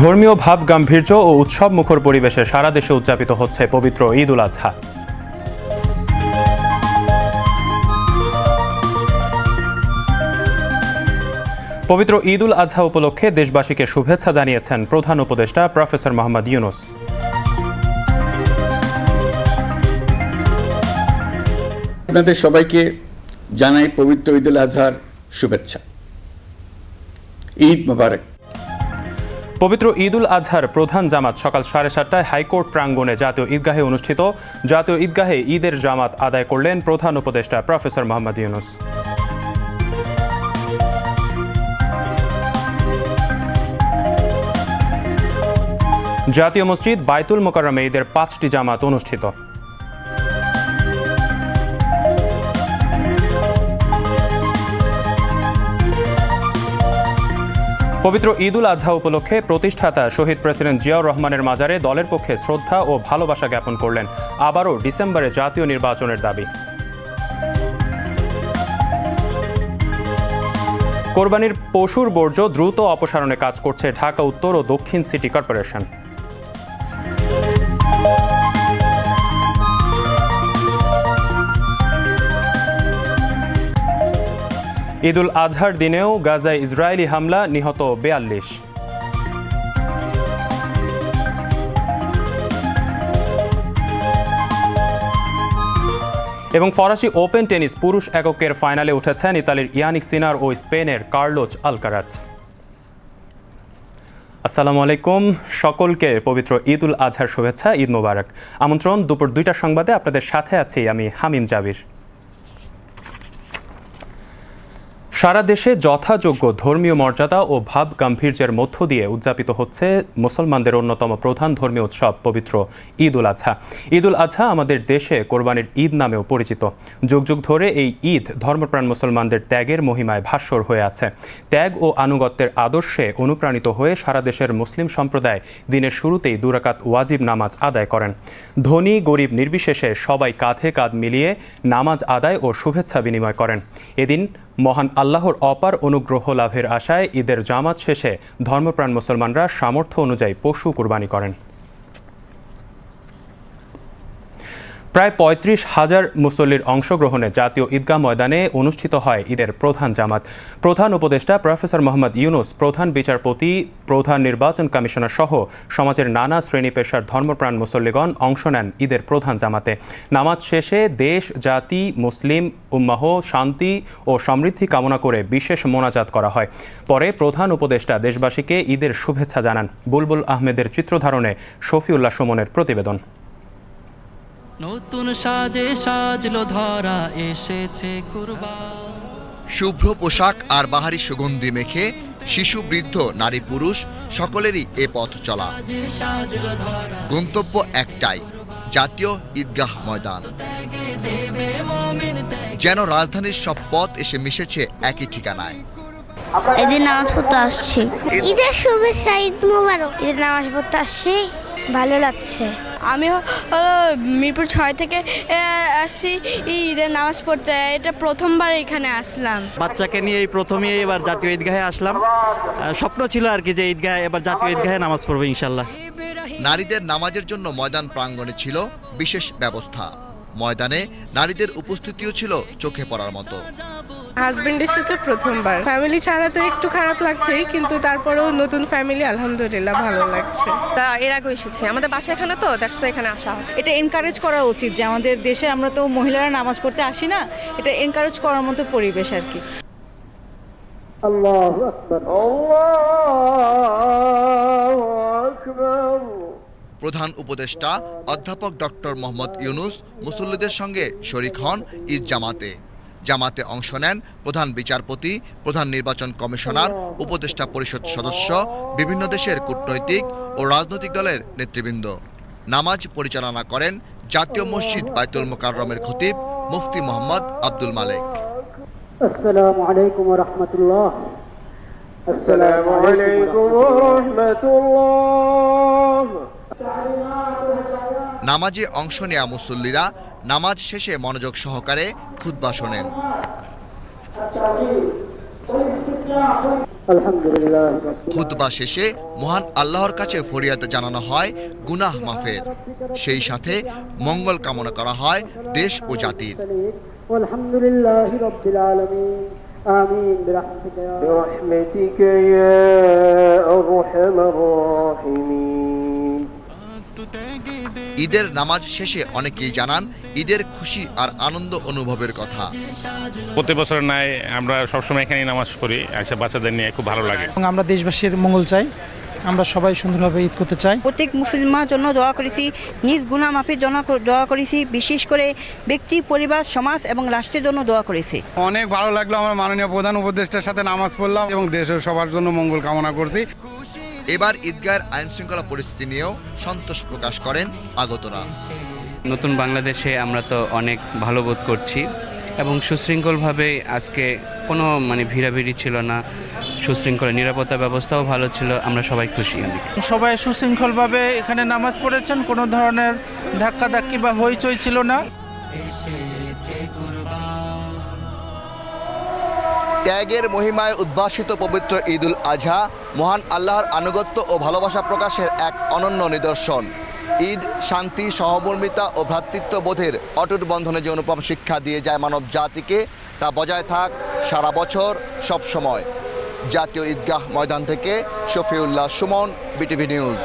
ধর্মীয় ভাব, গাম্ভীর্য ও উৎসব মুখর পরিবেশে সারা দেশে উদযাপিত হচ্ছে পবিত্র ঈদ উল আজহা। পবিত্র ঈদ উল আজহা উপলক্ষে দেশবাসীকে শুভেচ্ছা জানিয়েছেন প্রধান উপদেষ্টা প্রফেসর মোহাম্মদ ইউনুস। আপনাদের সবাইকে জানাই পবিত্র ঈদ উল আজহার শুভেচ্ছা। ঈদ মোবারক। পবিত্র ঈদ উল আজহার প্রধান জামাত সকাল সাড়ে সাতটায় হাইকোর্ট প্রাঙ্গণে জাতীয় ঈদগাহে অনুষ্ঠিত। জাতীয় ঈদগাহে ঈদের জামাত আদায় করলেন প্রধান উপদেষ্টা প্রফেসর মোহাম্মদ ইউনুস। জাতীয় মসজিদ বাইতুল মোকাররমে ঈদের পাঁচটি জামাত অনুষ্ঠিত। পবিত্র ঈদ উল আজহা উপলক্ষে প্রতিষ্ঠাতা শহীদ প্রেসিডেন্ট জিয়াউর রহমানের মাজারে দলের পক্ষে শ্রদ্ধা ও ভালোবাসা জ্ঞাপন করলেন আবারও ডিসেম্বরে জাতীয় নির্বাচনের দাবি। কোরবানির পশুর বর্জ্য দ্রুত অপসারণে কাজ করছে ঢাকা, উত্তর ও দক্ষিণ সিটি কর্পোরেশন। ঈদুল আজহার দিনেও গাজায় ইসরায়েলি হামলা নিহত বেয়াল্লিশ। এবং ফরাসি ওপেন টেনিস পুরুষ এককের ফাইনালে উঠেছেন ইতালির ইয়ানিক সিনার ও স্পেনের কার্লোচ আলকারাজ আসসালামু আলাইকুম, সকলকে পবিত্র ঈদ উল আজহার শুভেচ্ছা, ঈদ মোবারক। আমন্ত্রণ দুপুর দুইটার সংবাদে। আপনাদের সাথে আছি আমি হামিম জাবির। সারা দেশে যথাযোগ্য ধর্মীয় মর্যাদা ও ভাব গাম্ভীর্যের মধ্য দিয়ে উদযাপিত হচ্ছে মুসলমানদের অন্যতম প্রধান ধর্মীয় উৎসব, পবিত্র ঈদ উল আজহা ঈদ উল আজহা আমাদের দেশে কোরবানির ঈদ নামেও পরিচিত। যুগ যুগ ধরে এই ঈদ ধর্মপ্রাণ মুসলমানদের ত্যাগের মহিমায় ভাস্বর হয়ে আছে। ত্যাগ ও আনুগত্যের আদর্শে অনুপ্রাণিত হয়ে সারা দেশের মুসলিম সম্প্রদায় দিনের শুরুতেই দুরাকাত ওয়াজিব নামাজ আদায় করেন। ধনী, গরিব নির্বিশেষে সবাই কাঁধে কাঁধ মিলিয়ে নামাজ আদায় ও শুভেচ্ছা বিনিময় করেন। এদিন মহান আল্লাহর অপার অনুগ্রহ লাভের আশায় ঈদের জামাত শেষে ধর্মপ্রাণ মুসলমানরা সামর্থ্য অনুযায়ী পশু কুরবানি করেন। প্রায় পঁয়ত্রিশ হাজার মুসল্লির অংশগ্রহণে জাতীয় ঈদগাহ ময়দানে অনুষ্ঠিত হয় ঈদের প্রধান জামাত। প্রধান উপদেষ্টা প্রফেসর মোহাম্মদ ইউনুস, প্রধান বিচারপতি, প্রধান নির্বাচন কমিশনার সহ সমাজের নানা শ্রেণি পেশার ধর্মপ্রাণ মুসল্লিগণ অংশ নেন ঈদের প্রধান জামাতে। নামাজ শেষে দেশ, জাতি, মুসলিম, উম্মাহ, শান্তি ও সমৃদ্ধি কামনা করে বিশেষ মোনাজাত করা হয়। পরে প্রধান উপদেষ্টা দেশবাসীকে ঈদের শুভেচ্ছা জানান। বুলবুল আহমেদের চিত্রধারণে শফিউল্লাহ সুমনের প্রতিবেদন। নতুন সাজে সাজলো ধরা এসেছে কুরবান। শুভ্র পোশাক আর বাহারি সুগন্ধি মেখে শিশু বৃদ্ধ নারী পুরুষ সকলেরই এ পথ চলা। গন্তব্য একটাই জাতীয় ঈদগাহ ময়দান। যেন রাজধানীর সব পথ এসে মিশেছে একই ঠিকানায়। এদিন নামাজ পড়তে আসছি। ঈদের শুভেচ্ছা ঈদ মোবারক। ঈদের নামাজ পড়তে আসছি ভালো লাগছে। আমি মিরপুর ছয় থেকে এ, আসছি ঈদের নামাজ পড়তে। এটা প্রথমবার এখানে আসলাম। বাচ্চাকে নিয়ে এই প্রথমেই এবার জাতীয় ঈদগাহে আসলাম। স্বপ্ন ছিল আর কি যে ঈদগাহে এবার জাতীয় ঈদগাহে নামাজ পড়ব ইনশাল্লাহ নারীদের নামাজের জন্য ময়দান প্রাঙ্গণে ছিল বিশেষ ব্যবস্থা। ময়দানে নারীদের উপস্থিতিও ছিল চোখে পড়ার মতো। হাজবেন্ডের সাথে প্রথমবার। ফ্যামিলি ছাড়া তো একটু খারাপ লাগছেই কিন্তু তারপরেও নতুন ফ্যামিলি আলহামদুলিল্লাহ ভালো লাগছে। তা এর আগে এসেছে। আমাদের বাসা এখানে তো দ্যাটস এখানে আসা হয়। এটা এনকারেজ করা উচিত যে আমাদের দেশে আমরা তো মহিলারা নামাজ পড়তে আসি না এটা এনকারেজ করার মতো পরিবেশ আর কি। প্রধান উপদেষ্টা অধ্যাপক ডক্টর মোহাম্মদ ইউনুস মুসল্লিদের সঙ্গে শরিক হন ঈদ জামাতে। জামাতে অংশ নেন প্রধান বিচারপতি প্রধান নির্বাচন কমিশনার উপদেষ্টা পরিষদ সদস্য বিভিন্ন দেশের কূটনৈতিক ও রাজনৈতিক দলের নেতৃবৃন্দ। নামাজ পরিচালনা করেন জাতীয় মসজিদ বাইতুল মোকাররমের খতিব মুফতি মোহাম্মদ আব্দুল মালিক। নামাজে অংশ নেয়া মুসল্লিরা নামাজ শেষে মনোযোগ সহকারে খুদ্া শোনেন। খুদ্া শেষে মহান আল্লাহর কাছে ফরিয়াদ জানানো হয় গুনাহ মাফের। সেই সাথে মঙ্গল কামনা করা হয় দেশ ও জাতির। আমিন ঈদের নামাজ শেষে অনেকেই জানান ঈদের খুশি আর আনন্দ অনুভবের কথা। প্রতি বছর নাই আমরা সবসময় এখানেই নামাজ পড়ি আচ্ছা বাচ্চাদের নিয়ে খুব ভালো লাগে। এবং আমরা দেশবাসীর মঙ্গল চাই আমরা সবাই সুন্দরভাবে ঈদ করতে চাই। প্রত্যেক মুসলমানের জন্য দোয়া করেছি নিজ গুণা মাফির জন্য দোয়া করেছি বিশেষ করে ব্যক্তি পরিবার সমাজ এবং রাষ্ট্রের জন্য দোয়া করেছি। অনেক ভালো লাগল আমার মাননীয় প্রধান উপদেষ্টার সাথে নামাজ পড়লাম এবং দেশের সবার জন্য মঙ্গল কামনা করছি। এবার ঈদগাহের আইন শৃঙ্খলা পরিস্থিতি নিয়েও সন্তোষ প্রকাশ করেন আগতরা। নতুন বাংলাদেশে আমরা তো অনেক ভালো বোধ করছি এবং সুশৃঙ্খলভাবে আজকে কোনো মানে ভিড়াভিড়ি ছিল না সুশৃঙ্খল নিরাপত্তা ব্যবস্থাও ভালো ছিল আমরা সবাই খুশি অনেক। সবাই সুশৃঙ্খলভাবে এখানে নামাজ পড়েছেন কোনো ধরনের ধাক্কাধাক্কি বা হইচই ছিল না। ত্যাগের মহিমায় উদ্ভাসিত পবিত্র ঈদুল আজহা মহান আল্লাহর আনুগত্য ও ভালোবাসা প্রকাশের এক অনন্য নিদর্শন। ঈদ শান্তি, সহমর্মিতা ও ভ্রাতৃত্ববোধের অটুট বন্ধনে যে অনুপম শিক্ষা দিয়ে যায় মানব জাতিকে, তা বজায় থাক সারা বছর সব সময় জাতীয় ঈদগাহ ময়দান থেকে শফিউল্লাহ সুমন, বিটিভি নিউজ।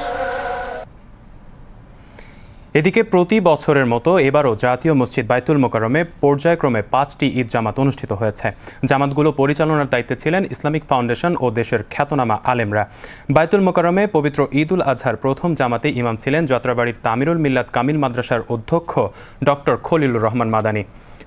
এদিকে প্রতি বছরের মতো এবারও জাতীয় মসজিদ বাইতুল মোকারমে পর্যায়ক্রমে পাঁচটি ঈদ জামাত অনুষ্ঠিত হয়েছে। জামাতগুলো পরিচালনার দায়িত্বে ছিলেন ইসলামিক ফাউন্ডেশন ও দেশের খ্যাতনামা আলেমরা। বাইতুল মোকারমে পবিত্র ঈদ উল আজহার প্রথম জামাতে ইমাম ছিলেন যাত্রাবাড়ির তামিরুল মিল্লাত কামিল মাদ্রাসার অধ্যক্ষ ডক্টর খলিলুর রহমান মাদানী।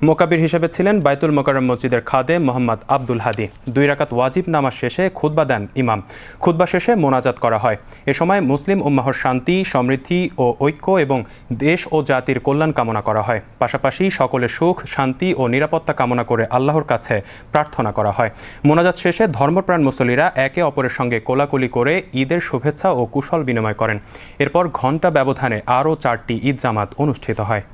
মোকাবির হিসেবে ছিলেন বাইতুল মোকারম মসজিদের খাদে মোহাম্মদ আব্দুল হাদি। দুই রাকাত ওয়াজিব নামাজ শেষে খুতবা দেন ইমাম। খুতবা শেষে মোনাজাত করা হয়। এ সময় মুসলিম উম্মাহর শান্তি, সমৃদ্ধি ও ঐক্য এবং দেশ ও জাতির কল্যাণ কামনা করা হয়। পাশাপাশি সকলের সুখ, শান্তি ও নিরাপত্তা কামনা করে আল্লাহর কাছে প্রার্থনা করা হয়। মোনাজাত শেষে ধর্মপ্রাণ মুসল্লিরা একে অপরের সঙ্গে কোলাকুলি করে ঈদের শুভেচ্ছা ও কুশল বিনিময় করেন। এরপর ঘণ্টা ব্যবধানে আরও চারটি ঈদ জামাত অনুষ্ঠিত হয়।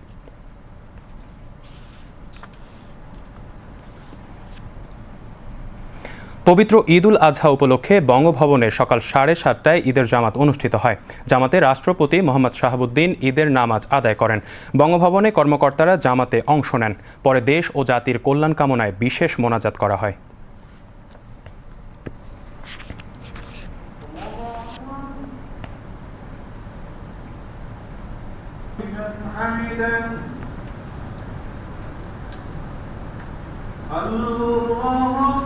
পবিত্র ঈদুল আজহা উপলক্ষে বঙ্গভবনে সকাল সাড়ে সাতটায় ঈদের জামাত অনুষ্ঠিত হয় জামাতে রাষ্ট্রপতি মোহাম্মদ শাহাবুদ্দিন ঈদের নামাজ আদায় করেন বঙ্গভবনে কর্মকর্তারা জামাতে অংশ নেন পরে দেশ ও জাতির কল্যাণ কামনায় বিশেষ মোনাজাত করা হয় السلام عليكم ورحمة الله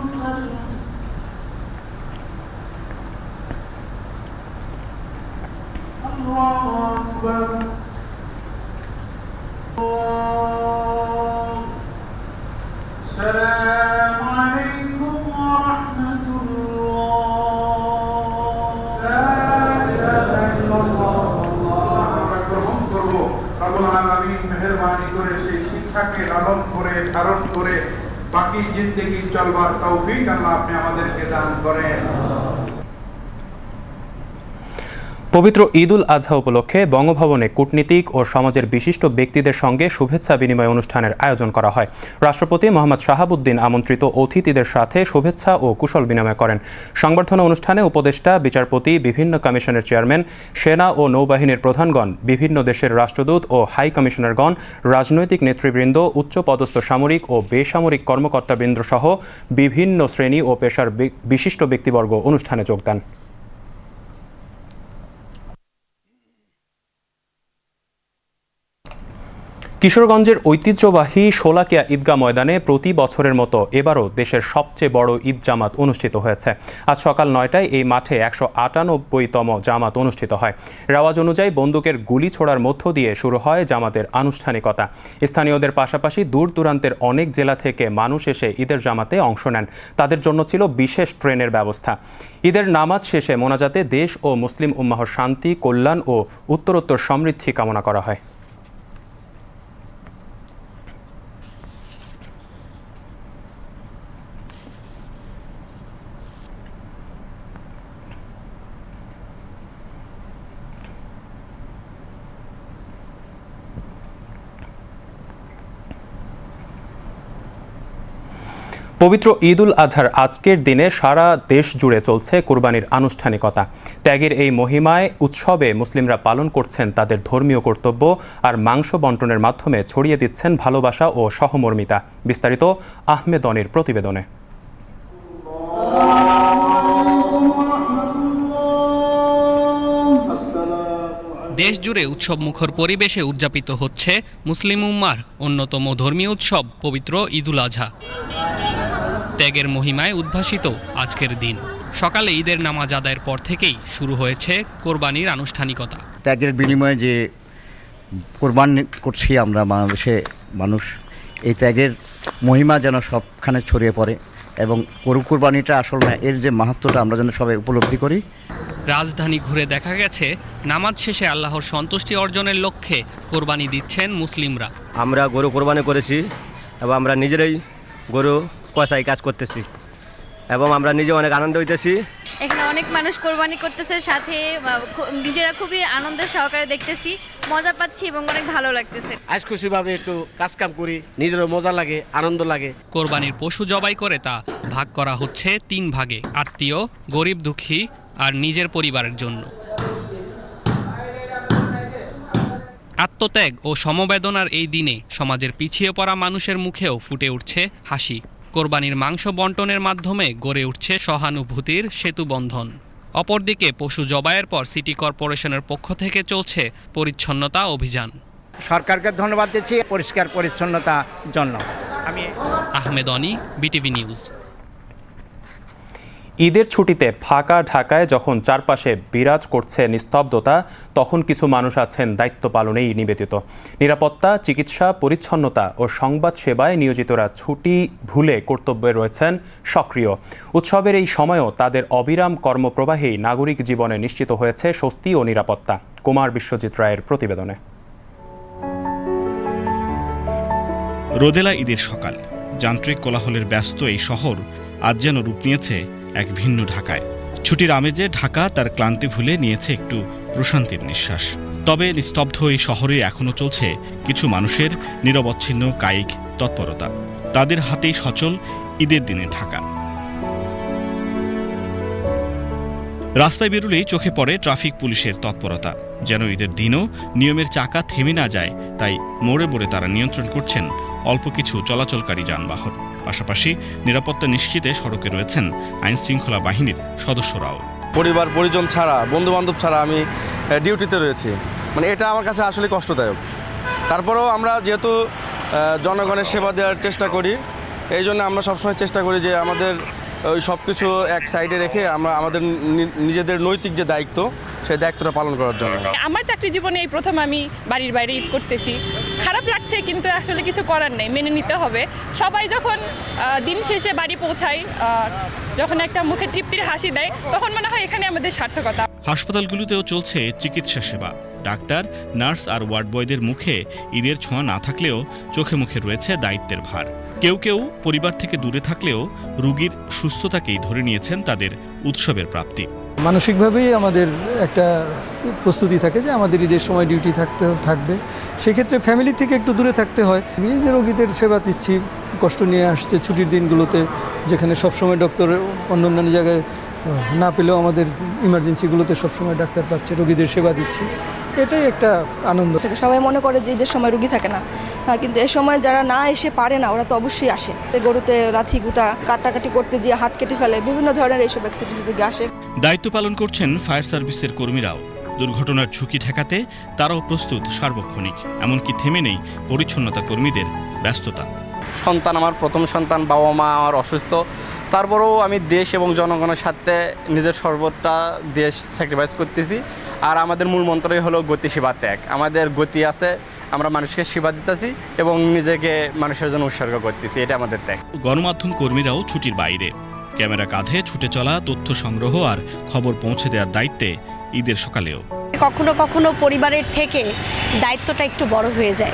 বাকি জিন্দগি চলবার তৌফিক আল্লাহ আপনি আমাদেরকে দান করেন পবিত্র ঈদুল আজহা উপলক্ষে বঙ্গভবনে কূটনীতিক ও সমাজের বিশিষ্ট ব্যক্তিদের সঙ্গে শুভেচ্ছা বিনিময় অনুষ্ঠানের আয়োজন করা হয়। রাষ্ট্রপতি মোহাম্মদ শাহাবুদ্দিন আমন্ত্রিত অতিথিদের সাথে শুভেচ্ছা ও কুশল বিনিময় করেন। সংবর্ধনা অনুষ্ঠানে উপদেষ্টা, বিচারপতি, বিভিন্ন কমিশনের চেয়ারম্যান, সেনা ও নৌবাহিনীর প্রধানগণ, বিভিন্ন দেশের রাষ্ট্রদূত ও হাই কমিশনারগণ, রাজনৈতিক নেতৃবৃন্দ উচ্চপদস্থ সামরিক ও বেসামরিক কর্মকর্তাবৃন্দ সহ বিভিন্ন শ্রেণি ও পেশার বিশিষ্ট ব্যক্তিবর্গ অনুষ্ঠানে যোগ দেন। কিশোরগঞ্জের ঐতিহ্যবাহী শোলাকিয়া ঈদগাহ ময়দানে প্রতি বছরের মতো এবারও দেশের সবচেয়ে বড় ঈদ জামাত অনুষ্ঠিত হয়েছে। আজ সকাল নয়টায় এই মাঠে একশো আটানব্বইতম জামাত অনুষ্ঠিত হয়। রেওয়াজ অনুযায়ী বন্দুকের গুলি ছোড়ার মধ্য দিয়ে শুরু হয় জামাতের আনুষ্ঠানিকতা। স্থানীয়দের পাশাপাশি দূর দূরান্তের অনেক জেলা থেকে মানুষ এসে ঈদের জামাতে অংশ নেন। তাদের জন্য ছিল বিশেষ ট্রেনের ব্যবস্থা। ঈদের নামাজ শেষে মোনাজাতে দেশ ও মুসলিম উম্মাহর শান্তি, কল্যাণ ও উত্তরোত্তর সমৃদ্ধি কামনা করা হয়। পবিত্র ঈদ উল আজহার আজকের দিনে সারা দেশ জুড়ে চলছে কোরবানির আনুষ্ঠানিকতা। ত্যাগের এই মহিমায়, উৎসবে মুসলিমরা পালন করছেন তাদের ধর্মীয় কর্তব্য আর মাংস বন্টনের মাধ্যমে ছড়িয়ে দিচ্ছেন ভালোবাসা ও সহমর্মিতা। বিস্তারিত আহমেদ অনির প্রতিবেদনে। দেশ জুড়ে উৎসব মুখর পরিবেশে উদযাপিত হচ্ছে মুসলিম উম্মার অন্যতম ধর্মীয় উৎসব, পবিত্র ঈদুল আজহা। ত্যাগের মহিমায় উদ্ভাসিত আজকের দিন। সকালে ঈদের নামাজ আদায়ের পর থেকেই শুরু হয়েছে কোরবানির আনুষ্ঠানিকতা। ত্যাগের বিনিময়ে যে কোরবান করছি আমরা বাংলাদেশে মানুষ এই ত্যাগের মহিমা যেন সবখানে ছড়িয়ে পড়ে এবং গরু কোরবানিটা আসল না এর যে মাহাত্মটা আমরা যেন সবাই উপলব্ধি করি। রাজধানী ঘুরে দেখা গেছে নামাজ শেষে আল্লাহর সন্তুষ্টি অর্জনের লক্ষ্যে কোরবানি দিচ্ছেন মুসলিমরা। আমরা গরু কোরবানি করেছি এবং আমরা নিজেরাই গরু কষাই কাজ করতেছি। এবং আমরা নিজে অনেক আনন্দ হইতেছি। এখানে অনেক মানুষ কোরবানি করতেছে সাথে নিজেরা খুবই আনন্দের সহকারে দেখতেছি। মজা পাচ্ছি এবং অনেক ভালো লাগতেছে। আজ খুশিভাবে একটু কাজ কাম করি নিজেরও মজা লাগে আনন্দ লাগে। কোরবানির পশু জবাই করে তা ভাগ করা হচ্ছে তিন ভাগে আত্মীয় গরিব দুঃখী আর নিজের পরিবারের জন্য। আত্মত্যাগ ও সমবেদনার এই দিনে সমাজের পিছিয়ে পড়া মানুষের মুখেও ফুটে উঠছে হাসি। কোরবানির মাংস বন্টনের মাধ্যমে গড়ে উঠছে সহানুভূতির সেতুবন্ধন অপরদিকে পশু জবাইয়ের পর সিটি কর্পোরেশনের পক্ষ থেকে চলছে পরিচ্ছন্নতা অভিযান। সরকারকে ধন্যবাদ দিচ্ছি পরিষ্কার পরিচ্ছন্নতার জন্য। আমি আহমেদ অনি বিটিভি নিউজ। ঈদের ছুটিতে ফাঁকা ঢাকায় যখন চারপাশে বিরাজ করছে নিস্তব্ধতা, তখন কিছু মানুষ আছেন দায়িত্ব পালনেই নিবেদিত। নিরাপত্তা, চিকিৎসা, পরিচ্ছন্নতা ও সংবাদ সেবায় নিয়োজিতরা ছুটি ভুলে কর্তব্যে রয়েছেন সক্রিয়। উৎসবের এই সময়ও তাদের অবিরাম কর্মপ্রবাহেই নাগরিক জীবনে নিশ্চিত হয়েছে স্বস্তি ও নিরাপত্তা। কুমার বিশ্বজিৎ রায়ের প্রতিবেদনে। রোদেলা ঈদের সকাল। যান্ত্রিক কোলাহলের ব্যস্ত এই শহর আজ যেন রূপ নিয়েছে এক ভিন্ন ঢাকায়। ছুটির আমেজে ঢাকা তার ক্লান্তি ভুলে নিয়েছে একটু প্রশান্তির নিঃশ্বাস। তবে নিস্তব্ধ এই শহরে এখনও চলছে কিছু মানুষের নিরবচ্ছিন্ন, কায়িক তৎপরতা। তাদের হাতেই সচল ঈদের দিনে ঢাকা। রাস্তায় বেরুলেই চোখে পড়ে ট্রাফিক পুলিশের তৎপরতা। যেন ঈদের দিনও নিয়মের চাকা থেমে না যায়, তাই মোড়ে মোড়ে তারা নিয়ন্ত্রণ করছেন অল্প কিছু চলাচলকারী যানবাহন। পাশাপাশি নিরাপত্তা নিশ্চিতে সড়কে রয়েছেন আইন শৃঙ্খলা বাহিনীর সদস্যরাও। পরিবার পরিজন ছাড়া বন্ধু বান্ধব ছাড়া আমি ডিউটিতে রয়েছি। মানে এটা আমার কাছে আসলে কষ্টদায়ক। তারপরেও আমরা যেহেতু জনগণের সেবা দেওয়ার চেষ্টা করি এই জন্য আমরা সবসময় চেষ্টা করি যে আমাদের ওই সব কিছু এক সাইডে রেখে আমরা আমাদের নিজেদের নৈতিক যে দায়িত্ব সেই দায়িত্বটা পালন করার জন্য। আমার চাকরি জীবনে এই প্রথম আমি বাড়ির বাইরে ঈদ করতেছি। খারাপ লাগছে, কিন্তু আসলে কিছু করার নেই, মেনে নিতে হবে। সবাই যখন দিন শেষে বাড়ি পৌঁছায় যখন একটা মুখে তৃপ্তির হাসি দেয় তখন মনে হয় এখানে আমাদের সার্থকতা। হাসপাতালগুলোতেও চলছে চিকিৎসা সেবা। ডাক্তার নার্স আর ওয়ার্ড বয়দের মুখে ঈদের ছোঁয়া না থাকলেও চোখে মুখে রয়েছে দায়িত্বের ভার। কেউ কেউ পরিবার থেকে দূরে থাকলেও রুগীর সুস্থতাকেই ধরে নিয়েছেন তাদের উৎসবের প্রাপ্তি। মানসিকভাবেই আমাদের একটা প্রস্তুতি থাকে যে আমাদের ঈদের সময় ডিউটি থাকতে থাকবে। সেক্ষেত্রে ফ্যামিলি থেকে একটু দূরে থাকতে হয়। রোগীদের সেবা দিচ্ছি কষ্ট নিয়ে আসছে ছুটির দিনগুলোতে যেখানে সবসময় ডক্টর অন্য অন্যান্য জায়গায় না পেলেও আমাদের ইমার্জেন্সিগুলোতে সবসময় ডাক্তার পাচ্ছে রোগীদের সেবা দিচ্ছি। এটাই একটা আনন্দ। থাকে। সবাই মনে করে যে ঈদের সময় রুগী থাকে না। হ্যাঁ, কিন্তু এ সময় যারা না এসে পারে না ওরা তো অবশ্যই আসে। গরুতে লাথি গুতা কাটাকাটি করতে গিয়ে হাত কেটে ফেলে বিভিন্ন ধরনের এইসব অ্যাক্সিডেন্ট রুগী আসে। দায়িত্ব পালন করছেন ফায়ার সার্ভিসের কর্মীরাও। দুর্ঘটনার ঝুঁকি ঠেকাতে তারাও প্রস্তুত সার্বক্ষণিক এমনকি থেমে নেই পরিচ্ছন্নতা কর্মীদের ব্যস্ততা। সন্তান আমার প্রথম সন্তান বাবা মা আমার অসুস্থ। তারপরেও আমি দেশ এবং জনগণের সাথে নিজের সর্বটা দেশ স্যাক্রিফাইস করতেছি। আর আমাদের মূল মন্ত্রই হলো গতি সেবা ত্যাগ। আমাদের গতি আছে আমরা মানুষকে সেবা দিতেছি এবং নিজেকে মানুষের জন্য উৎসর্গ করতেছি। এটা আমাদের ত্যাগ। গণমাধ্যম কর্মীরাও ছুটির বাইরে। ক্যামেরা কাঁধে ছুটে চলা তথ্য সংগ্রহ আর খবর পৌঁছে দেওয়ার দায়িত্বে ঈদের সকালেও। কখনো কখনো পরিবারের থেকে দায়িত্বটা একটু বড় হয়ে যায়।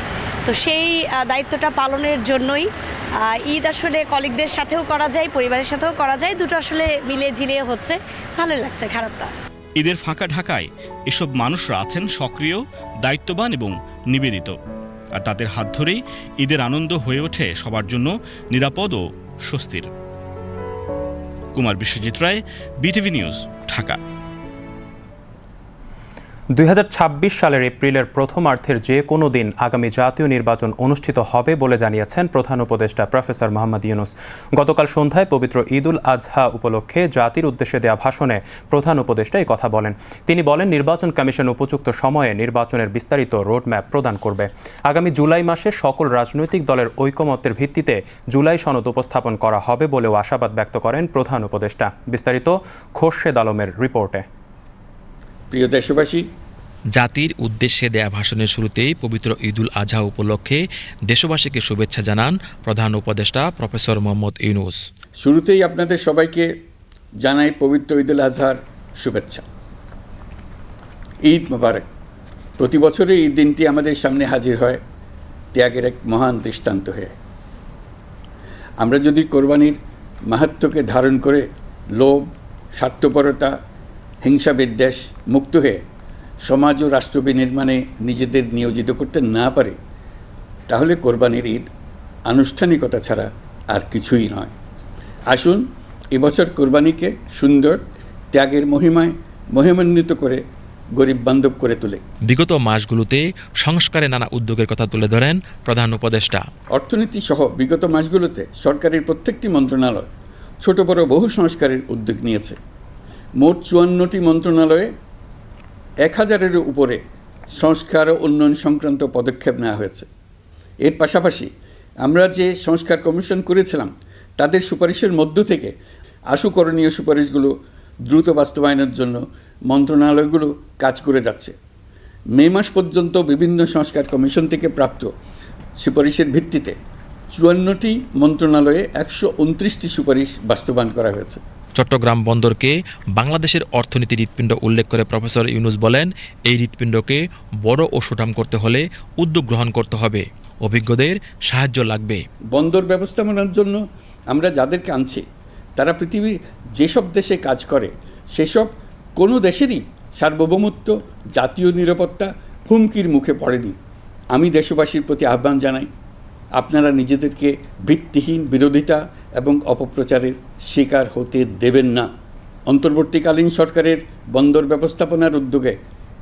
তো সেই দায়িত্বটা পালনের জন্যই ঈদ আসলে কলিগদের সাথেও করা যায়, পরিবারের সাথেও করা যায়, দুটো আসলে মিলে ঝিলিয়ে হচ্ছে। ভালো লাগছে খারাপ না ঈদের ফাঁকা ঢাকায় এসব মানুষরা আছেন সক্রিয়, দায়িত্ববান এবং নিবেদিত। আর তাদের হাত ধরেই ঈদের আনন্দ হয়ে ওঠে সবার জন্য নিরাপদ ও স্বস্তির। Kumar Biswajit Roy, BTV news, Dhaka. দুই হাজার ছাব্বিশ সালের এপ্রিলের প্রথমার্ধের যে কোনো দিন আগামী জাতীয় নির্বাচন অনুষ্ঠিত হবে বলে জানিয়েছেন প্রধান উপদেষ্টা প্রফেসর মোহাম্মদ ইউনুস। গতকাল সন্ধ্যায় পবিত্র ঈদুল আজহা উপলক্ষে জাতির উদ্দেশ্যে দেওয়া ভাষণে প্রধান উপদেষ্টা এই কথা বলেন। তিনি বলেন, নির্বাচন কমিশন উপযুক্ত সময়ে নির্বাচনের বিস্তারিত রোডম্যাপ প্রদান করবে। আগামী জুলাই মাসে সকল রাজনৈতিক দলের ঐকমত্যের ভিত্তিতে জুলাই সনদ উপস্থাপন করা হবে বলেও আশাবাদ ব্যক্ত করেন প্রধান উপদেষ্টা। বিস্তারিত খোরশেদ আলমের রিপোর্টে। প্রিয় দেশবাসী জাতির উদ্দেশ্যে দেয়া ভাষণের শুরুতেই পবিত্র ঈদুল আজহা উপলক্ষে দেশবাসীকে শুভেচ্ছা জানান প্রধান উপদেষ্টা প্রফেসর মোহাম্মদ ইউনুস। শুরুতেই আপনাদের সবাইকে জানাই পবিত্র ঈদুল আজহার শুভেচ্ছা। ঈদ মোবারক। প্রতি বছরই এই দিনটি আমাদের সামনে হাজির হয় ত্যাগের এক মহান দৃষ্টান্ত হয়ে। আমরা যদি কোরবানির মাহাত্ম্যকে ধারণ করে লোভ স্বার্থপরতা হিংসা বিদ্বেষ মুক্ত হয়ে সমাজ ও রাষ্ট্র বিনির্মাণে নিজেদের নিয়োজিত করতে না পারে তাহলে কোরবানির ঈদ আনুষ্ঠানিকতা ছাড়া আর কিছুই নয়। আসুন এবছর কোরবানিকে সুন্দর ত্যাগের মহিমায় মহিমান্বিত করে গরিব বান্ধব করে তোলে। বিগত মাসগুলোতে সংস্কারে নানা উদ্যোগের কথা তুলে ধরেন প্রধান উপদেষ্টা। অর্থনীতি সহ বিগত মাসগুলোতে সরকারের প্রত্যেকটি মন্ত্রণালয় ছোট বড় বহু সংস্কারের উদ্যোগ নিয়েছে। মোট চুয়ান্নটি মন্ত্রণালয়ে এক হাজারের উপরে সংস্কার ও উন্নয়ন সংক্রান্ত পদক্ষেপ নেওয়া হয়েছে। এর পাশাপাশি আমরা যে সংস্কার কমিশন করেছিলাম, তাদের সুপারিশের মধ্য থেকে আশু করণীয় সুপারিশগুলো দ্রুত বাস্তবায়নের জন্য মন্ত্রণালয়গুলো কাজ করে যাচ্ছে। মে মাস পর্যন্ত বিভিন্ন সংস্কার কমিশন থেকে প্রাপ্ত সুপারিশের ভিত্তিতে চুয়ান্নটি মন্ত্রণালয়ে একশো উনত্রিশটি সুপারিশ বাস্তবায়ন করা হয়েছে। চট্টগ্রাম বন্দরকে বাংলাদেশের অর্থনীতির হৃৎপিণ্ড উল্লেখ করে প্রফেসর ইউনুস বলেন, এই হৃৎপিণ্ডকে বড় ও সুঠাম করতে হলে উদ্যোগ গ্রহণ করতে হবে। অভিজ্ঞদের সাহায্য লাগবে। বন্দর ব্যবস্থাপনার জন্য আমরা যাদেরকে আনছি, তারা পৃথিবীর যেসব দেশে কাজ করে, সেসব কোনো দেশেরই সার্বভৌমত্ব, জাতীয় নিরাপত্তা হুমকির মুখে পড়েনি। আমি দেশবাসীর প্রতি আহ্বান জানাই, আপনারা নিজেদেরকে ভিত্তিহীন বিরোধিতা এবং অপপ্রচারের শিকার হতে দেবেন না। অন্তর্বর্তীকালীন সরকারের বন্দর ব্যবস্থাপনার উদ্যোগে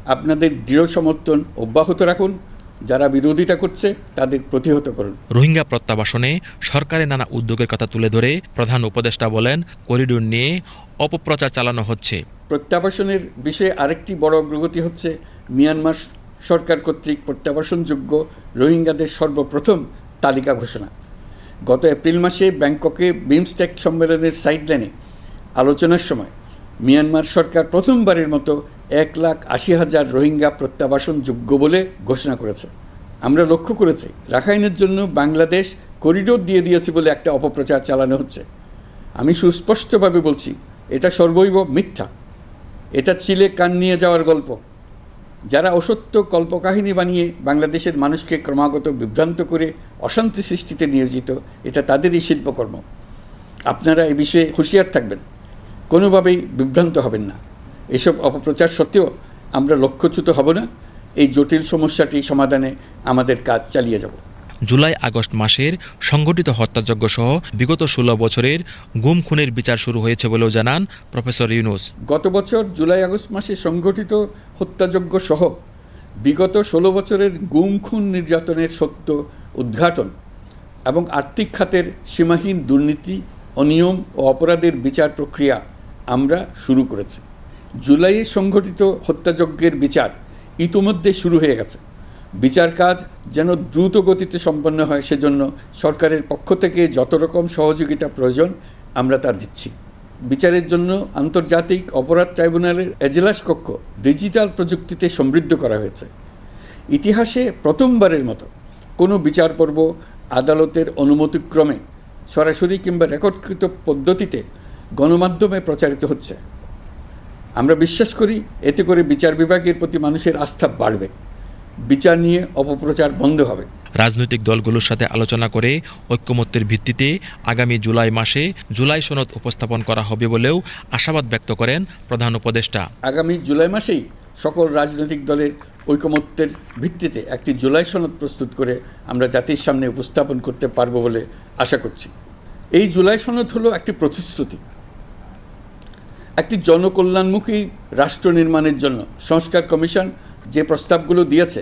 আপনাদের দৃঢ় সমর্থন অব্যাহত রাখুন। যারা বিরোধিতা করছে তাদের প্রতিহত করুন। রোহিঙ্গা প্রত্যাবাসনে সরকারের নানা উদ্যোগের কথা তুলে ধরে প্রধান উপদেষ্টা বলেন করিডোর নিয়ে অপপ্রচার চালানো হচ্ছে। প্রত্যাবাসনের বিষয়ে আরেকটি বড় অগ্রগতি হচ্ছে মিয়ানমার সরকার কর্তৃক প্রত্যাবাসনযোগ্য রোহিঙ্গাদের সর্বপ্রথম তালিকা ঘোষণা। গত এপ্রিল মাসে ব্যাংককে বিমস্টেক সম্মেলনের সাইডলাইনে আলোচনার সময় মিয়ানমার সরকার প্রথমবারের মতো এক লাখ আশি হাজার রোহিঙ্গা প্রত্যাবাসন যোগ্য বলে ঘোষণা করেছে। আমরা লক্ষ্য করেছি, রাখাইনের জন্য বাংলাদেশ করিডোর দিয়ে দিয়েছে বলে একটা অপপ্রচার চালানো হচ্ছে। আমি সুস্পষ্টভাবে বলছি, এটা সর্বৈব মিথ্যা। এটা চিলে কান নিয়ে যাওয়ার গল্প। যারা অসত্য কল্পকাহিনী বানিয়ে বাংলাদেশের মানুষকে ক্রমাগত বিভ্রান্ত করে অশান্তি সৃষ্টিতে নিয়োজিত, এটা তাদেরই শিল্পকর্ম। আপনারা এ বিষয়ে হুঁশিয়ার থাকবেন। কোনোভাবেই বিভ্রান্ত হবেন না। এসব অপপ্রচার সত্ত্বেও আমরা লক্ষ্যচ্যুত হব না। এই জটিল সমস্যাটি সমাধানে আমাদের কাজ চালিয়ে যাব। জুলাই আগস্ট মাসের সংগঠিত হত্যাযজ্ঞ সহ বিগত ষোলো বছরের গুম খুনের বিচার শুরু হয়েছে বলেও জানান প্রফেসর ইউনুস। গত বছর জুলাই আগস্ট মাসে সংগঠিত হত্যাযজ্ঞ সহ বিগত ষোলো বছরের গুম খুন নির্যাতনের সত্য উদ্ঘাটন এবং আর্থিক খাতের সীমাহীন দুর্নীতি, অনিয়ম ও অপরাধের বিচার প্রক্রিয়া আমরা শুরু করেছি। জুলাইয়ে সংঘটিত হত্যাযজ্ঞের বিচার ইতোমধ্যে শুরু হয়ে গেছে। বিচার কাজ যেন দ্রুত গতিতে সম্পন্ন হয়, সেজন্য সরকারের পক্ষ থেকে যত রকম সহযোগিতা প্রয়োজন, আমরা তা দিচ্ছি। বিচারের জন্য আন্তর্জাতিক অপরাধ ট্রাইব্যুনালের এজলাস কক্ষ ডিজিটাল প্রযুক্তিতে সমৃদ্ধ করা হয়েছে। ইতিহাসে প্রথমবারের মতো কোনো বিচার পর্ব আদালতের অনুমতিক্রমে সরাসরি কিংবা রেকর্ডকৃত পদ্ধতিতে গণমাধ্যমে প্রচারিত হচ্ছে। আমরা বিশ্বাস করি এতে করে বিচার বিভাগের প্রতি মানুষের আস্থা বাড়বে। বিচার নিয়ে অপপ্রচার বন্ধ হবে। রাজনৈতিক দলগুলোর সাথে আলোচনা করে ঐক্যমত্যের ভিত্তিতে আগামী জুলাই মাসে জুলাই সনদ উপস্থাপন করা হবে বলেও আশাবাদ ব্যক্ত করেন প্রধান উপদেষ্টা। আগামী জুলাই মাসেই সকল রাজনৈতিক দলের ঐকমত্যের ভিত্তিতে একটি জুলাই সনদ প্রস্তুত করে আমরা জাতির সামনে উপস্থাপন করতে পারব বলে আশা করছি। এই জুলাই সনদ হলো একটি প্রতিশ্রুতি একটি জনকল্যাণমুখী রাষ্ট্র নির্মাণের জন্য সংস্কার কমিশন যে প্রস্তাবগুলো দিয়েছে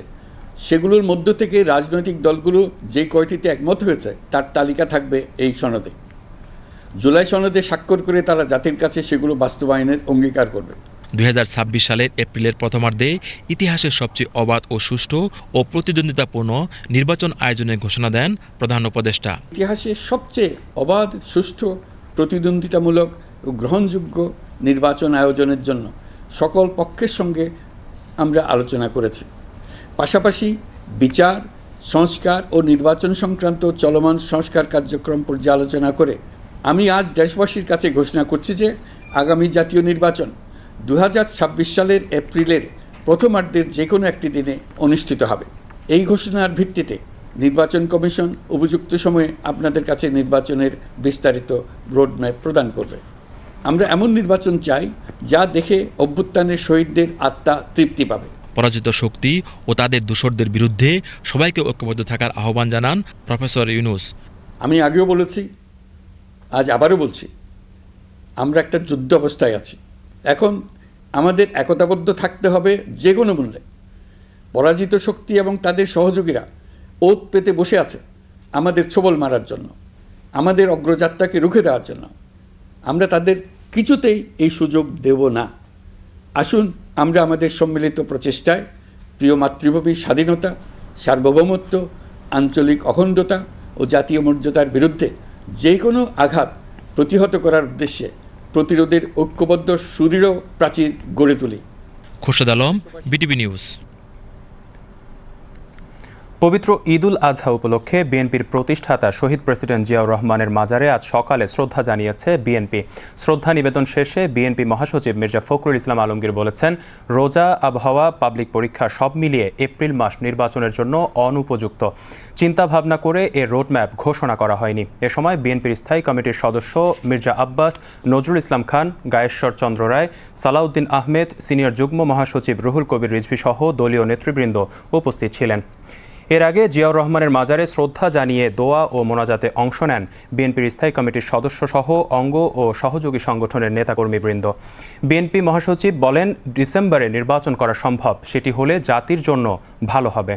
সেগুলোর মধ্য থেকে রাজনৈতিক দলগুলো যে কয়টিতে একমত হয়েছে তার তালিকা থাকবে এই সনদে। জুলাই সনদে স্বাক্ষর করে তারা জাতির কাছে সেগুলো বাস্তবায়নের অঙ্গীকার করবে। দুই হাজার ছাব্বিশ সালের এপ্রিলের প্রথমার্ধে ইতিহাসের সবচেয়ে অবাধ ও সুষ্ঠু ও প্রতিদ্বন্দ্বিতাপূর্ণ নির্বাচন আয়োজনের ঘোষণা দেন প্রধান উপদেষ্টা। ইতিহাসে সবচেয়ে অবাধ সুষ্ঠু প্রতিদ্বন্দ্বিতামূলক ও গ্রহণযোগ্য নির্বাচন আয়োজনের জন্য সকল পক্ষের সঙ্গে আমরা আলোচনা করেছি। পাশাপাশি বিচার, সংস্কার ও নির্বাচন সংক্রান্ত চলমান সংস্কার কার্যক্রম পর্যালোচনা করে আমি আজ দেশবাসীর কাছে ঘোষণা করছি যে আগামী জাতীয় নির্বাচন দু হাজার ছাব্বিশ সালের এপ্রিলের প্রথমার্ধের যে কোনো একটি দিনে অনুষ্ঠিত হবে। এই ঘোষণার ভিত্তিতে নির্বাচন কমিশন উপযুক্ত সময়ে আপনাদের কাছে নির্বাচনের বিস্তারিত রোডম্যাপ প্রদান করবে। আমরা এমন নির্বাচন চাই যা দেখে অভ্যুত্থানের শহীদদের আত্মা তৃপ্তি পাবে। পরাজিত শক্তি ও তাদের দূষরদের বিরুদ্ধে সবাইকে ঐক্যবদ্ধ থাকার আহ্বান জানান প্রফেসর ইউনুস। আমি আগেও বলেছি আজ আবারও বলছি আমরা একটা যুদ্ধ অবস্থায় আছি। এখন আমাদের একতাবদ্ধ থাকতে হবে যে কোনো মূল্যে। পরাজিত শক্তি এবং তাদের সহযোগীরা ওত পেতে বসে আছে আমাদের ছোবল মারার জন্য আমাদের অগ্রযাত্রাকে রুখে দেওয়ার জন্য। আমরা তাদের কিছুতেই এই সুযোগ দেব না। আসুন আমরা আমাদের সম্মিলিত প্রচেষ্টায় প্রিয় মাতৃভূমির স্বাধীনতা, সার্বভৌমত্ব, আঞ্চলিক অখণ্ডতা ও জাতীয় মর্যাদার বিরুদ্ধে যে কোনো আঘাত প্রতিহত করার উদ্দেশ্যে প্রতিরোধের ঐক্যবদ্ধ সুদৃঢ় প্রাচীর গড়ে তুলি। Khorshed Alam, BTV news. পবিত্র ঈদুল আজহা উপলক্ষে বিএনপির প্রতিষ্ঠাতা শহীদ প্রেসিডেন্ট জিয়াউর রহমানের মাজারে আজ সকালে শ্রদ্ধা জানিয়েছে বিএনপি। শ্রদ্ধা নিবেদন শেষে বিএনপি মহাসচিব মির্জা ফখরুল ইসলাম আলমগীর বলেছেন, রোজা, আবহাওয়া, পাবলিক পরীক্ষা সব মিলিয়ে এপ্রিল মাস নির্বাচনের জন্য অনুপযুক্ত। চিন্তা ভাবনা করে এ রোডম্যাপ ঘোষণা করা হয়নি। এ সময় বিএনপির স্থায়ী কমিটির সদস্য মির্জা আব্বাস, নজরুল ইসলাম খান, গায়েশ্বর চন্দ্র রায়, সালাউদ্দিন আহমেদ, সিনিয়র যুগ্ম মহাসচিব রুহুল কবির রিজভি সহ দলীয় নেতৃবৃন্দ উপস্থিত ছিলেন। এর আগে জিয়াউর রহমানের মাজারে শ্রদ্ধা জানিয়ে দোয়া ও মোনাজাতে অংশ নেন বিএনপির স্থায়ী কমিটির সদস্য সহ অঙ্গ ও সহযোগী সংগঠনের নেতাকর্মীবৃন্দ। বিএনপি মহাসচিব বলেন, ডিসেম্বরে নির্বাচন করা সম্ভব, সেটি হলে জাতির জন্য ভালো হবে।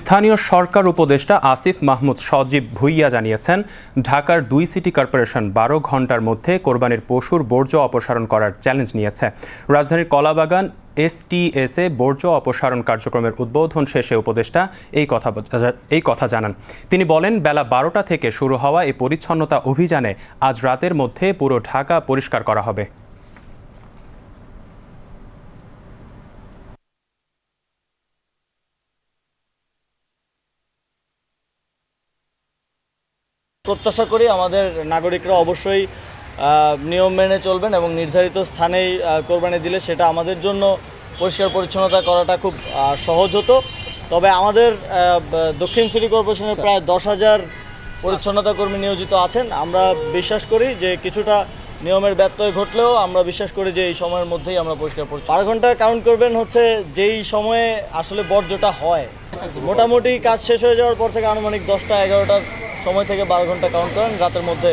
স্থানীয় সরকার উপদেষ্টা আসিফ মাহমুদ সজীব ভুইয়া জানিয়েছেন, ঢাকার দুই সিটি কর্পোরেশন বারো ঘণ্টার মধ্যে কোরবানির পশুর বর্জ্য অপসারণ করার চ্যালেঞ্জ নিয়েছে। রাজধানীর কলাবাগান এসটিএসে বর্জ্য অপসারণ কার্যক্রমের উদ্বোধন শেষে উপদেষ্টা এই কথা এই কথা জানান। তিনি বলেন, বেলা বারোটা থেকে শুরু হওয়া এই পরিচ্ছন্নতা অভিযানে আজ রাতের মধ্যে পুরো ঢাকা পরিষ্কার করা হবে। প্রত্যাশা করি আমাদের নাগরিকরা অবশ্যই নিয়ম মেনে চলবেন এবং নির্ধারিত স্থানেই কোরবানি দিলে সেটা আমাদের জন্য পরিষ্কার পরিচ্ছন্নতা করাটা খুব সহজ হতো। তবে আমাদের দক্ষিণ সিটি কর্পোরেশনের প্রায় দশ হাজার পরিচ্ছন্নতা কর্মী নিয়োজিত আছেন। আমরা বিশ্বাস করি যে কিছুটা নিয়মের ব্যত্যয় ঘটলেও আমরা বিশ্বাস করি যে এই সময়ের মধ্যেই আমরা পরিষ্কার পরিচ্ছন্ন। বারো ঘণ্টা কাউন্ট করবেন হচ্ছে যেই সময়ে আসলে বর্জ্যটা হয়। মোটামুটি কাজ শেষ হয়ে যাওয়ার পর থেকে আনুমানিক দশটা এগারোটার সময় থেকে বারো ঘণ্টা কাউন্ট করেন। রাতের মধ্যে